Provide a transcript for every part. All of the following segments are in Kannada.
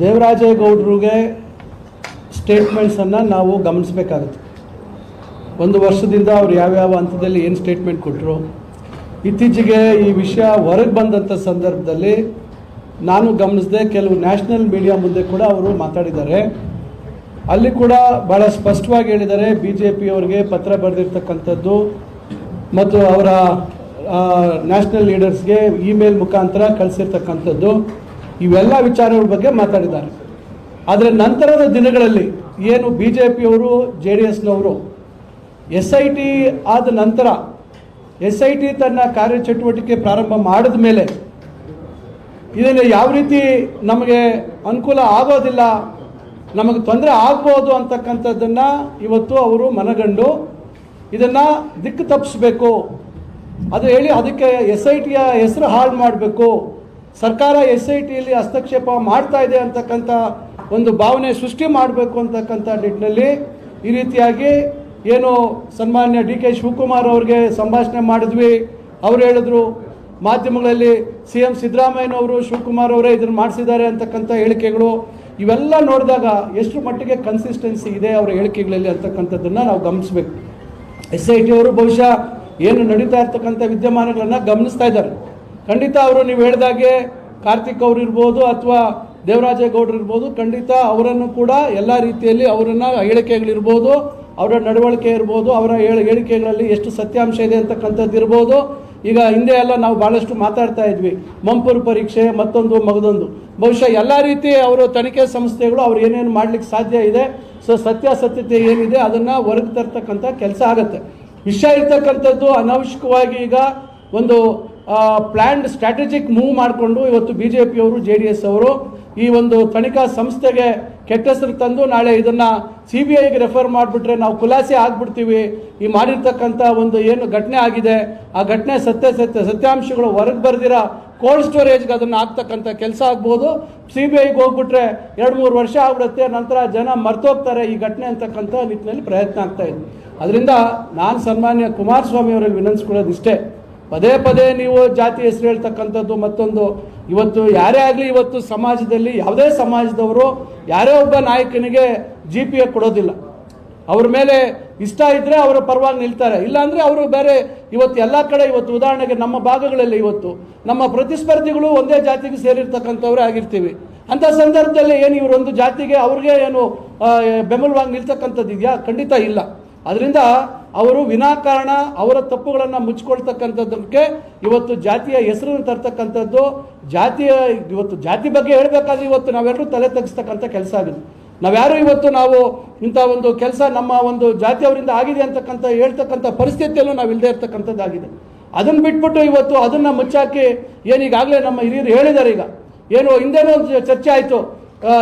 ದೇವರಾಜೇಗೌಡರಿಗೆ ಸ್ಟೇಟ್ಮೆಂಟ್ಸನ್ನು ನಾವು ಗಮನಿಸಬೇಕಾಗುತ್ತೆ. ಒಂದು ವರ್ಷದಿಂದ ಅವ್ರು ಯಾವ್ಯಾವ ಹಂತದಲ್ಲಿ ಏನು ಸ್ಟೇಟ್ಮೆಂಟ್ ಕೊಟ್ಟರು ಇತ್ತೀಚೆಗೆ ಈ ವಿಷಯ ಹೊರಗೆ ಬಂದಂಥ ಸಂದರ್ಭದಲ್ಲಿ ನಾನು ಗಮನಿಸಿದೆ ಕೆಲವು ನ್ಯಾಷನಲ್ ಮೀಡಿಯಾ ಮುಂದೆ ಕೂಡ ಅವರು ಮಾತಾಡಿದ್ದಾರೆ. ಅಲ್ಲಿ ಕೂಡ ಭಾಳ ಸ್ಪಷ್ಟವಾಗಿ ಹೇಳಿದ್ದಾರೆ ಬಿ ಜೆ ಪಿಯವರಿಗೆ ಪತ್ರ ಬರೆದಿರ್ತಕ್ಕಂಥದ್ದು ಮತ್ತು ಅವರ ನ್ಯಾಷನಲ್ ಲೀಡರ್ಸ್ಗೆ ಇಮೇಲ್ ಮುಖಾಂತರ ಕಳಿಸಿರ್ತಕ್ಕಂಥದ್ದು. ಇವೆಲ್ಲ ವಿಚಾರಗಳ ಬಗ್ಗೆ ಮಾತಾಡಿದ್ದಾರೆ. ಆದರೆ ನಂತರದ ದಿನಗಳಲ್ಲಿ ಏನು ಬಿ ಜೆ ಪಿಯವರು ಜೆ ಡಿ ಎಸ್ನವರು ಎಸ್ ಐ ಟಿ ಆದ ನಂತರ ಎಸ್ ಐ ಟಿ ತನ್ನ ಕಾರ್ಯಚಟುವಟಿಕೆ ಪ್ರಾರಂಭ ಮಾಡಿದ ಮೇಲೆ ಇದನ್ನು ಯಾವ ರೀತಿ ನಮಗೆ ಅನುಕೂಲ ಆಗೋದಿಲ್ಲ, ನಮಗೆ ತೊಂದರೆ ಆಗ್ಬೋದು ಅಂತಕ್ಕಂಥದ್ದನ್ನು ಇವತ್ತು ಅವರು ಮನಗಂಡು ಇದನ್ನು ದಿಕ್ಕು ತಪ್ಪಿಸ್ಬೇಕು. ಅದು ಹೇಳಿ ಅದಕ್ಕೆ ಎಸ್ ಐ ಟಿಯ ಹೆಸರು ಹಾಳು ಮಾಡಬೇಕು. ಸರ್ಕಾರ ಎಸ್ ಐ ಟಿಯಲ್ಲಿ ಹಸ್ತಕ್ಷೇಪ ಮಾಡ್ತಾ ಇದೆ ಅಂತಕ್ಕಂಥ ಒಂದು ಭಾವನೆ ಸೃಷ್ಟಿ ಮಾಡಬೇಕು ಅಂತಕ್ಕಂಥ ನಿಟ್ಟಿನಲ್ಲಿ ಈ ರೀತಿಯಾಗಿ ಏನು ಸನ್ಮಾನ್ಯ ಡಿ ಕೆ ಶಿವಕುಮಾರ್ ಅವ್ರಿಗೆ ಸಂಭಾಷಣೆ ಮಾಡಿದ್ವಿ. ಅವ್ರು ಹೇಳಿದ್ರು, ಮಾಧ್ಯಮಗಳಲ್ಲಿ ಸಿ ಎಂ ಸಿದ್ದರಾಮಯ್ಯನವರು ಶಿವಕುಮಾರ್ ಅವರೇ ಇದನ್ನು ಮಾಡಿಸಿದ್ದಾರೆ ಅಂತಕ್ಕಂಥ ಹೇಳಿಕೆಗಳು. ಇವೆಲ್ಲ ನೋಡಿದಾಗ ಎಷ್ಟು ಮಟ್ಟಿಗೆ ಕನ್ಸಿಸ್ಟೆನ್ಸಿ ಇದೆ ಅವರ ಹೇಳಿಕೆಗಳಲ್ಲಿ ಅಂತಕ್ಕಂಥದ್ದನ್ನು ನಾವು ಗಮನಿಸಬೇಕು. ಎಸ್ ಐ ಟಿ ಅವರು ಬಹುಶಃ ಏನು ನಡೀತಾ ಇರ್ತಕ್ಕಂಥ ವಿದ್ಯಮಾನಗಳನ್ನು ಗಮನಿಸ್ತಾ ಇದ್ದಾರೆ. ಖಂಡಿತ ಅವರು ನೀವು ಹೇಳಿದಾಗೆ ಕಾರ್ತಿಕ್ ಅವರು ಇರ್ಬೋದು ಅಥವಾ ದೇವರಾಜೇಗೌಡರು ಇರ್ಬೋದು, ಖಂಡಿತ ಅವರನ್ನು ಕೂಡ ಎಲ್ಲ ರೀತಿಯಲ್ಲಿ ಅವರನ್ನು ಹೇಳಿಕೆಗಳಿರ್ಬೋದು, ಅವರ ನಡವಳಿಕೆ ಇರ್ಬೋದು, ಅವರ ಹೇಳ ಹೇಳಿಕೆಗಳಲ್ಲಿ ಎಷ್ಟು ಸತ್ಯಾಂಶ ಇದೆ ಅಂತಕ್ಕಂಥದ್ದು ಇರ್ಬೋದು. ಈಗ ಹಿಂದೆ ಎಲ್ಲ ನಾವು ಭಾಳಷ್ಟು ಮಾತಾಡ್ತಾ ಇದ್ವಿ. ಮಂಪುರ್ ಪರೀಕ್ಷೆ, ಮತ್ತೊಂದು, ಮಗದೊಂದು. ಬಹುಶಃ ಎಲ್ಲ ರೀತಿ ಅವರು ತನಿಖೆ ಸಂಸ್ಥೆಗಳು ಅವ್ರು ಏನೇನು ಮಾಡ್ಲಿಕ್ಕೆ ಸಾಧ್ಯ ಇದೆ, ಸೊ ಸತ್ಯಾಸತ್ಯತೆ ಏನಿದೆ ಅದನ್ನು ಹೊರಗೆ ತರ್ತಕ್ಕಂಥ ಕೆಲಸ ಆಗುತ್ತೆ. ವಿಷಯ ಇರ್ತಕ್ಕಂಥದ್ದು ಅನಾವಶ್ಯಕವಾಗಿ ಈಗ ಒಂದು ಪ್ಲ್ಯಾಂಡ್ ಸ್ಟ್ರಾಟಜಿಕ್ ಮೂವ್ ಮಾಡಿಕೊಂಡು ಇವತ್ತು ಬಿ ಜೆ ಪಿಯವರು ಜೆ ಡಿ ಎಸ್ ಅವರು ಈ ಒಂದು ತನಿಖಾ ಸಂಸ್ಥೆಗೆ ಕೆಟ್ಟ ಹೆಸರು ತಂದು ನಾಳೆ ಇದನ್ನು ಸಿ ಬಿ ಐಗೆ ರೆಫರ್ ಮಾಡಿಬಿಟ್ರೆ ನಾವು ಖುಲಾಸೆ ಆಗ್ಬಿಡ್ತೀವಿ. ಈ ಮಾಡಿರ್ತಕ್ಕಂಥ ಒಂದು ಏನು ಘಟನೆ ಆಗಿದೆ, ಆ ಘಟನೆ ಸತ್ಯ ಸತ್ಯ ಸತ್ಯಾಂಶಗಳು ಹೊರಗೆ ಬರ್ದಿರ ಕೋಲ್ಡ್ ಸ್ಟೋರೇಜ್ಗೆ ಅದನ್ನು ಹಾಕ್ತಕ್ಕಂಥ ಕೆಲಸ ಆಗ್ಬೋದು. ಸಿ ಬಿ ಐಗೆ ಹೋಗ್ಬಿಟ್ರೆ ಎರಡು ಮೂರು ವರ್ಷ ಆಗ್ಬಿಡುತ್ತೆ, ನಂತರ ಜನ ಮರ್ತೋಗ್ತಾರೆ ಈ ಘಟನೆ ಅಂತಕ್ಕಂಥ ನಿಟ್ಟಿನಲ್ಲಿ ಪ್ರಯತ್ನ ಆಗ್ತಾ ಇದೆ. ಅದರಿಂದ ನಾನು ಸನ್ಮಾನ್ಯ ಕುಮಾರಸ್ವಾಮಿ ಅವರಲ್ಲಿ ವಿನಂತಿಸ್ಕೊಳ್ಳೋದು ಇಷ್ಟೇ. ಪದೇ ಪದೇ ನೀವು ಜಾತಿ ಹೆಸರು ಹೇಳ್ತಕ್ಕಂಥದ್ದು ಮತ್ತೊಂದು. ಇವತ್ತು ಯಾರೇ ಆಗಲಿ ಇವತ್ತು ಸಮಾಜದಲ್ಲಿ ಯಾವುದೇ ಸಮಾಜದವರು ಯಾರೇ ಒಬ್ಬ ನಾಯಕನಿಗೆ ಜಿ ಪಿ ಎ ಕೊಡೋದಿಲ್ಲ. ಅವ್ರ ಮೇಲೆ ಇಷ್ಟ ಇದ್ದರೆ ಅವರ ಪರವಾಗಿ ನಿಲ್ತಾರೆ. ಇಲ್ಲಾಂದರೆ ಅವರು ಬೇರೆ ಇವತ್ತು ಎಲ್ಲ ಕಡೆ ಇವತ್ತು ಉದಾಹರಣೆಗೆ ನಮ್ಮ ಭಾಗಗಳಲ್ಲಿ ಇವತ್ತು ನಮ್ಮ ಪ್ರತಿಸ್ಪರ್ಧಿಗಳು ಒಂದೇ ಜಾತಿಗೆ ಸೇರಿರ್ತಕ್ಕಂಥವ್ರೇ ಆಗಿರ್ತೀವಿ. ಅಂಥ ಸಂದರ್ಭದಲ್ಲಿ ಏನು ಇವರೊಂದು ಜಾತಿಗೆ ಅವ್ರಿಗೆ ಏನು ಬೆಂಬಲವಾಗಿ ನಿಲ್ತಕ್ಕಂಥದ್ದು ಇದೆಯಾ ಖಂಡಿತ ಇಲ್ಲ. ಅದರಿಂದ ಅವರು ವಿನಾಕಾರಣ ಅವರ ತಪ್ಪುಗಳನ್ನು ಮುಚ್ಚಿಕೊಳ್ತಕ್ಕಂಥದ್ದಕ್ಕೆ ಇವತ್ತು ಜಾತಿಯ ಹೆಸರನ್ನು ತರ್ತಕ್ಕಂಥದ್ದು, ಜಾತಿಯ ಇವತ್ತು ಜಾತಿ ಬಗ್ಗೆ ಹೇಳಬೇಕಾದ್ರೆ ಇವತ್ತು ನಾವೆಲ್ಲರೂ ತಲೆ ತಗ್ಸ್ತಕ್ಕಂಥ ಕೆಲಸ ಆಗಿದೆ. ನಾವ್ಯಾರು ಇವತ್ತು ನಾವು ಇಂಥ ಒಂದು ಕೆಲಸ ನಮ್ಮ ಒಂದು ಜಾತಿಯವರಿಂದ ಆಗಿದೆ ಅಂತಕ್ಕಂಥ ಹೇಳ್ತಕ್ಕಂಥ ಪರಿಸ್ಥಿತಿಯಲ್ಲೂ ನಾವು ಇಲ್ಲದೆ ಇರ್ತಕ್ಕಂಥದ್ದಾಗಿದೆ. ಅದನ್ನು ಬಿಟ್ಬಿಟ್ಟು ಇವತ್ತು ಅದನ್ನು ಮುಚ್ಚಾಕಿ ಏನೀಗಾಗಲೇ ನಮ್ಮ ಹಿರಿಯರು ಹೇಳಿದ್ದಾರೆ ಈಗ. ಏನು ಹಿಂದೆನೂ ಒಂದು ಚರ್ಚೆ ಆಯಿತು.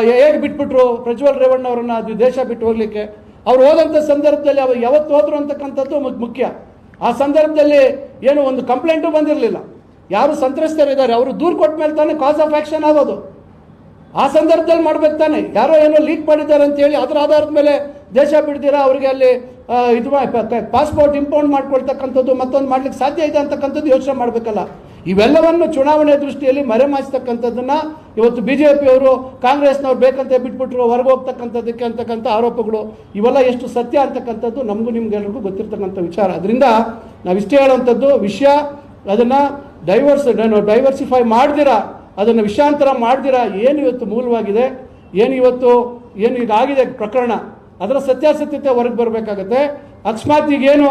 ಹೇಗೆ ಬಿಟ್ಬಿಟ್ರು ಪ್ರಜ್ವಲ್ ರೇವಣ್ಣ ಅವರನ್ನ ಅದು ದೇಶ ಬಿಟ್ಟು ಹೋಗ್ಲಿಕ್ಕೆ? ಅವ್ರು ಹೋದಂಥ ಸಂದರ್ಭದಲ್ಲಿ ಅವ್ರು ಯಾವತ್ತು ಹೋದ್ರು ಅಂತಕ್ಕಂಥದ್ದು ಮುಖ್ಯ. ಆ ಸಂದರ್ಭದಲ್ಲಿ ಏನು ಒಂದು ಕಂಪ್ಲೇಂಟು ಬಂದಿರಲಿಲ್ಲ. ಯಾರು ಸಂತ್ರಸ್ತರಿದ್ದಾರೆ ಅವರು ದೂರು ಕೊಟ್ಟ ಮೇಲೆ ತಾನೇ ಕಾಸ್ ಆಫ್ ಆ್ಯಕ್ಷನ್ ಆಗೋದು. ಆ ಸಂದರ್ಭದಲ್ಲಿ ಮಾಡ್ಬೇಕು ತಾನೆ. ಯಾರೋ ಏನೋ ಲೀಕ್ ಮಾಡಿದ್ದಾರೆ ಅಂತ ಹೇಳಿ ಅದರ ಆಧಾರದ ಮೇಲೆ ದೇಶ ಬಿಡ್ದಿರ ಅವರಿಗೆ ಅಲ್ಲಿ ಇದು ಪಾಸ್ಪೋರ್ಟ್ ಇಂಪೌಂಡ್ ಮಾಡ್ಕೊಳ್ತಕ್ಕಂಥದ್ದು ಮತ್ತೊಂದು ಮಾಡ್ಲಿಕ್ಕೆ ಸಾಧ್ಯ ಇದೆ ಅಂತಕ್ಕಂಥದ್ದು ಯೋಚನೆ ಮಾಡಬೇಕಲ್ಲ. ಇವೆಲ್ಲವನ್ನು ಚುನಾವಣೆ ದೃಷ್ಟಿಯಲ್ಲಿ ಮರೆಮಾಚಿಸ್ತಕ್ಕಂಥದ್ದನ್ನ ಇವತ್ತು ಬಿ ಜೆ ಪಿಯವರು ಕಾಂಗ್ರೆಸ್ನವ್ರು ಬೇಕಂತ ಬಿಟ್ಬಿಟ್ರು, ಹೊರಗೆ ಹೋಗ್ತಕ್ಕಂಥದ್ದಕ್ಕೆ ಅಂತಕ್ಕಂಥ ಆರೋಪಗಳು, ಇವೆಲ್ಲ ಎಷ್ಟು ಸತ್ಯ ಅಂತಕ್ಕಂಥದ್ದು ನಮಗೂ ನಿಮ್ಗೆಲ್ರಿಗೂ ಗೊತ್ತಿರ್ತಕ್ಕಂಥ ವಿಚಾರ. ಅದರಿಂದ ನಾವು ಇಷ್ಟೇ ಹೇಳುವಂಥದ್ದು, ವಿಷಯ ಅದನ್ನು ಡೈವರ್ಸ್ ಡೈವರ್ಸಿಫೈ ಮಾಡ್ದಿರಾ, ಅದನ್ನು ವಿಷಾಂತರ ಮಾಡ್ದಿರಾ, ಏನು ಇವತ್ತು ಮೂಲವಾಗಿದೆ, ಏನು ಇವತ್ತು, ಏನು ಇದಾಗಿದೆ ಪ್ರಕರಣ, ಅದರ ಸತ್ಯಾಸತ್ಯತೆ ಹೊರಗೆ ಬರಬೇಕಾಗತ್ತೆ. ಅಕಸ್ಮಾತ್ ಈಗೇನು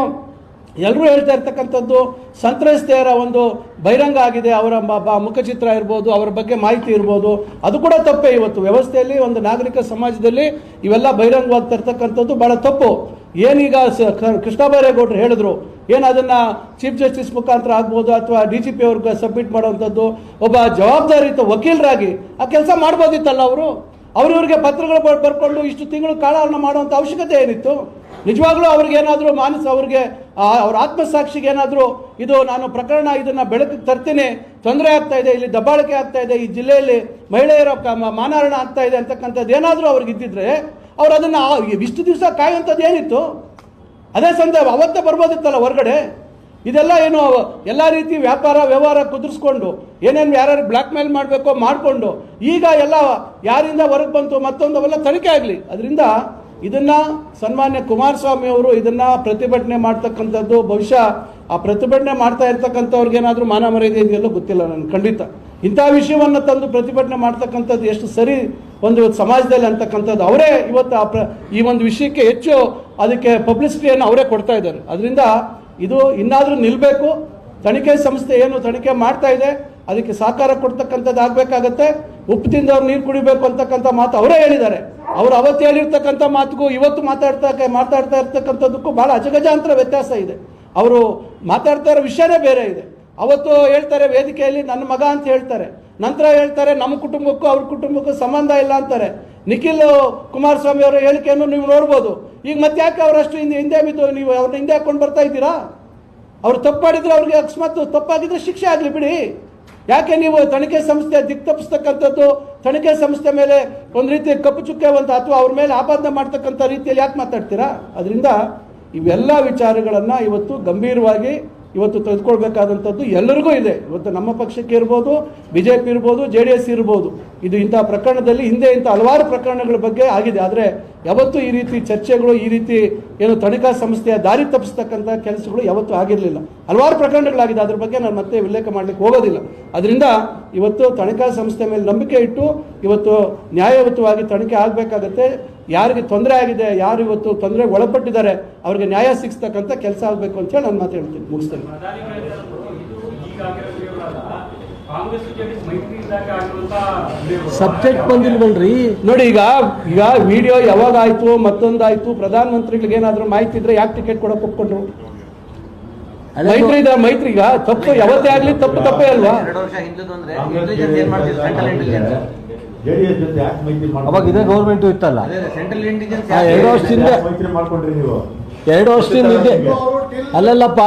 ಎಲ್ಲರೂ ಹೇಳ್ತಾ ಇರ್ತಕ್ಕಂಥದ್ದು ಸಂತ್ರಸ್ತೆಯರ ಒಂದು ಬಹಿರಂಗ ಆಗಿದೆ, ಅವರ ಮುಖಚಿತ್ರ ಇರ್ಬೋದು, ಅವರ ಬಗ್ಗೆ ಮಾಹಿತಿ ಇರ್ಬೋದು, ಅದು ಕೂಡ ತಪ್ಪೇ ಇವತ್ತು. ವ್ಯವಸ್ಥೆಯಲ್ಲಿ ಒಂದು ನಾಗರಿಕ ಸಮಾಜದಲ್ಲಿ ಇವೆಲ್ಲ ಬಹಿರಂಗವಾಗಿ ತರ್ತಕ್ಕಂಥದ್ದು ಭಾಳ ತಪ್ಪು. ಏನೀಗ ಕೃಷ್ಣ ಬೈರೇಗೌಡರು ಹೇಳಿದ್ರು, ಏನು ಅದನ್ನು ಚೀಫ್ ಜಸ್ಟಿಸ್ ಮುಖಾಂತರ ಆಗ್ಬೋದು ಅಥವಾ ಡಿ ಜಿ ಪಿ ಅವ್ರಿಗೆ ಸಬ್ಮಿಟ್ ಮಾಡುವಂಥದ್ದು, ಒಬ್ಬ ಜವಾಬ್ದಾರಿಯುತ ವಕೀಲರಾಗಿ ಆ ಕೆಲಸ ಮಾಡ್ಬೋದಿತ್ತಲ್ಲ ಅವರು? ಅವ್ರಿವ್ರಿಗೆ ಪತ್ರಗಳು ಬರ್- ಬರ್ಕೊಂಡು ಇಷ್ಟು ತಿಂಗಳು ಕಾಳಾರಣ ಮಾಡುವಂಥ ಅವಶ್ಯಕತೆ ಏನಿತ್ತು? ನಿಜವಾಗ್ಲೂ ಅವ್ರಿಗೇನಾದರೂ ಮಾನಸ ಅವ್ರಿಗೆ ಅವ್ರ ಆತ್ಮಸಾಕ್ಷಿಗೆ ಏನಾದರೂ ಇದು ನಾನು ಪ್ರಕರಣ ಇದನ್ನು ಬೆಳಕಿಗೆ ತರ್ತೀನಿ, ತೊಂದರೆ ಆಗ್ತಾ ಇದೆ, ಇಲ್ಲಿ ದಬ್ಬಾಳಿಕೆ ಆಗ್ತಾ ಇದೆ, ಈ ಜಿಲ್ಲೆಯಲ್ಲಿ ಮಹಿಳೆಯರ ಮಾನಹರಣ ಆಗ್ತಾ ಇದೆ ಅಂತಕ್ಕಂಥದ್ದು ಏನಾದರೂ ಅವ್ರಿಗೆ ಇದ್ದಿದ್ರೆ, ಅವ್ರು ಅದನ್ನು ಇಷ್ಟು ದಿವಸ ಕಾಯುವಂಥದ್ದು ಏನಿತ್ತು? ಅದೇ ಸಂದರ್ಭ, ಅವತ್ತೇ ಬರ್ಬೋದಿತ್ತಲ್ಲ ಹೊರಗಡೆ? ಇದೆಲ್ಲ ಏನು, ಎಲ್ಲ ರೀತಿ ವ್ಯಾಪಾರ ವ್ಯವಹಾರ ಕುದುರಿಸ್ಕೊಂಡು, ಏನೇನು ಯಾರ್ಯಾರು ಬ್ಲ್ಯಾಕ್ ಮೇಲ್ ಮಾಡಬೇಕೋ ಮಾಡಿಕೊಂಡು, ಈಗ ಎಲ್ಲ ಯಾರಿಂದ ಹೊರಗೆ ಬಂತು ಮತ್ತೊಂದು ಅವೆಲ್ಲ ತನಿಖೆ ಆಗಲಿ. ಅದರಿಂದ ಇದನ್ನ ಸನ್ಮಾನ್ಯ ಕುಮಾರಸ್ವಾಮಿ ಅವರು ಇದನ್ನ ಪ್ರತಿಭಟನೆ ಮಾಡ್ತಕ್ಕಂಥದ್ದು, ಬಹುಶಃ ಆ ಪ್ರತಿಭಟನೆ ಮಾಡ್ತಾ ಇರ್ತಕ್ಕಂಥವ್ರಿಗೆ ಏನಾದರೂ ಮಾನ ಮರ್ಯಾದೆ ಇದೆಯಲ್ಲೋ ಗೊತ್ತಿಲ್ಲ ನನಗೆ, ಖಂಡಿತ. ಇಂಥ ವಿಷಯವನ್ನು ತಂದು ಪ್ರತಿಭಟನೆ ಮಾಡ್ತಕ್ಕಂಥದ್ದು ಎಷ್ಟು ಸರಿ ಒಂದು ಇವತ್ತು ಸಮಾಜದಲ್ಲಿ ಅಂತಕ್ಕಂಥದ್ದು. ಅವರೇ ಇವತ್ತು ಆ ಪ್ರ, ಈ ಒಂದು ವಿಷಯಕ್ಕೆ ಹೆಚ್ಚು ಅದಕ್ಕೆ ಪಬ್ಲಿಸಿಟಿಯನ್ನು ಅವರೇ ಕೊಡ್ತಾ ಇದ್ದಾರೆ. ಅದರಿಂದ ಇದು ಇನ್ನಾದರೂ ನಿಲ್ಲಬೇಕು ತನಿಖೆ ಸಂಸ್ಥೆ ಏನು ತನಿಖೆ ಮಾಡ್ತಾ ಇದೆ, ಅದಕ್ಕೆ ಸಹಕಾರ ಕೊಡ್ತಕ್ಕಂಥದ್ದು ಆಗಬೇಕಾಗತ್ತೆ ಉಪ್ಪು ತಿಂದವ್ರು ನೀರು ಕುಡಿಬೇಕು ಅಂತಕ್ಕಂಥ ಮಾತು ಅವರೇ ಹೇಳಿದ್ದಾರೆ. ಅವರು ಅವತ್ತು ಹೇಳಿರ್ತಕ್ಕಂಥ ಮಾತುಗೂ ಇವತ್ತು ಮಾತಾಡ್ತಾ ಮಾತಾಡ್ತಾ ಇರ್ತಕ್ಕಂಥದ್ದಕ್ಕೂ ಭಾಳ ಅಜಗಜಾಂತರ ವ್ಯತ್ಯಾಸ ಇದೆ. ಅವರು ಮಾತಾಡ್ತಾ ಇರೋ ವಿಷಯನೇ ಬೇರೆ ಇದೆ. ಅವತ್ತು ಹೇಳ್ತಾರೆ ವೇದಿಕೆಯಲ್ಲಿ ನನ್ನ ಮಗ ಅಂತ ಹೇಳ್ತಾರೆ. ನಂತರ ಹೇಳ್ತಾರೆ ನಮ್ಮ ಕುಟುಂಬಕ್ಕೂ ಅವ್ರ ಕುಟುಂಬಕ್ಕೂ ಸಂಬಂಧ ಇಲ್ಲ ಅಂತಾರೆ. ನಿಖಿಲ್ ಕುಮಾರಸ್ವಾಮಿ ಅವರ ಹೇಳಿಕೆಯನ್ನು ನೀವು ನೋಡ್ಬೋದು. ಈಗ ಮತ್ತೆ ಯಾಕೆ ಅವರಷ್ಟು ಹಿಂದೆ ಹಿಂದೆ ಬಿದ್ದು ನೀವು ಅವ್ರನ್ನ ಹಿಂದೆ ಹಾಕೊಂಡು ಬರ್ತಾ ಇದ್ದೀರಾ? ಅವ್ರು ತಪ್ಪು ಮಾಡಿದ್ರೆ ಅವ್ರಿಗೆ ಅಕಸ್ಮಾತ್ ತಪ್ಪಾಗಿದ್ರೆ ಶಿಕ್ಷೆ ಆಗಲಿ ಬಿಡಿ. ಯಾಕೆ ನೀವು ತನಿಖೆ ಸಂಸ್ಥೆ ದಿಕ್ ತಪ್ಪಿಸ್ತಕ್ಕಂಥದ್ದು? ತನಿಖೆ ಸಂಸ್ಥೆ ಮೇಲೆ ಒಂದು ರೀತಿ ಕಪ್ಪು ಚುಕ್ಕೆ ಅಂತ ಅಥವಾ ಅವ್ರ ಮೇಲೆ ಆಪಾದನೆ ಮಾಡ್ತಕ್ಕಂಥ ರೀತಿಯಲ್ಲಿ ಯಾಕೆ ಮಾತಾಡ್ತೀರಾ? ಅದರಿಂದ ಇವೆಲ್ಲ ವಿಚಾರಗಳನ್ನು ಇವತ್ತು ಗಂಭೀರವಾಗಿ ಇವತ್ತು ತೆಗೆದುಕೊಳ್ಬೇಕಾದಂಥದ್ದು ಎಲ್ಲರಿಗೂ ಇದೆ. ಇವತ್ತು ನಮ್ಮ ಪಕ್ಷಕ್ಕೆ ಇರ್ಬೋದು ಬಿ ಜೆ ಪಿ ಇರ್ಬೋದು, ಜೆ ಡಿ ಎಸ್ ಇರ್ಬೋದು. ಇದು ಇಂಥ ಪ್ರಕರಣದಲ್ಲಿ ಹಿಂದೆ ಇಂಥ ಹಲವಾರು ಪ್ರಕರಣಗಳ ಬಗ್ಗೆ ಆಗಿದೆ. ಆದರೆ ಯಾವತ್ತೂ ಈ ರೀತಿ ಚರ್ಚೆಗಳು, ಈ ರೀತಿ ಏನು ತನಿಖಾ ಸಂಸ್ಥೆಯ ದಾರಿ ತಪ್ಪಿಸ್ತಕ್ಕಂಥ ಕೆಲಸಗಳು ಯಾವತ್ತೂ ಆಗಿರಲಿಲ್ಲ. ಹಲವಾರು ಪ್ರಕರಣಗಳಾಗಿದೆ. ಅದ್ರ ಬಗ್ಗೆ ನಾನು ಮತ್ತೆ ಉಲ್ಲೇಖ ಮಾಡಲಿಕ್ಕೆ ಹೋಗೋದಿಲ್ಲ. ಅದರಿಂದ ಇವತ್ತು ತನಿಖಾ ಸಂಸ್ಥೆ ಮೇಲೆ ನಂಬಿಕೆ ಇಟ್ಟು, ಇವತ್ತು ನ್ಯಾಯಯುತವಾಗಿ ತನಿಖೆ ಆಗಬೇಕಾಗತ್ತೆ. ಯಾರಿಗೆ ತೊಂದರೆ ಆಗಿದೆ ಯಾರು ಇವತ್ತು ತೊಂದರೆ ಒಳಪಟ್ಟಿದ್ದಾರೆ ಅವ್ರಿಗೆ ನ್ಯಾಯ ಸಿಗ್ತಕ್ಕಂಥ ಕೆಲಸ ಆಗಬೇಕು ಅಂತ ಹೇಳಿ ನಾನು ಮಾತು ಹೇಳ್ತೀನಿ. ಮುಗಿಸ್ತೇನೆ. ಸಬ್ಜೆಕ್ಟ್ ಬಂದಿಲ್ವಲ್ರಿ? ನೋಡಿ ಈಗ ಈಗ ವಿಡಿಯೋ ಯಾವಾಗ ಆಯ್ತು ಮತ್ತೊಂದಾಯ್ತು ಪ್ರಧಾನಮಂತ್ರಿಗಳಿಗೆ ಏನಾದರೂ ಮಾಹಿತಿ ಇದ್ರೆ ಯಾಕೆ ಟಿಕೆಟ್ ಕೊಡಕ್ಕೆ ಒಪ್ಕೊಂಡ್ರು? ಮೈತ್ರಿ ಇದೆ ಮೈತ್ರಿ ಈಗ ತಪ್ಪು ಯಾವತ್ತೇ ಆಗ್ಲಿ ತಪ್ಪು ತಪ್ಪೇ ಅಲ್ವಾ? ಸೆಂಟ್ರಲ್ ಇಂಟೆಲಿಜೆನ್ಸ್ ಜೆಡಿಎಸ್ ಜೊತೆ ಯಾಕೆ ಮೈತ್ರಿ ಅವಾಗ ಇದೇ ಗೌರ್ಮೆಂಟ್ ಇತ್ತಲ್ಲ. ಸೆಂಟ್ರಲ್ ಇಂಟೆಲಿಜೆನ್ಸ್ ಆ, ಎರಡು ವರ್ಷದಿಂದ ಮೈತ್ರಿ ಮಾಡ್ಕೊಂಡ್ರಿ ನೀವು? ಎರಡು ವರ್ಷದಿಂದ ಇದೆ. ಅಲ್ಲಲ್ಲಪ್ಪ.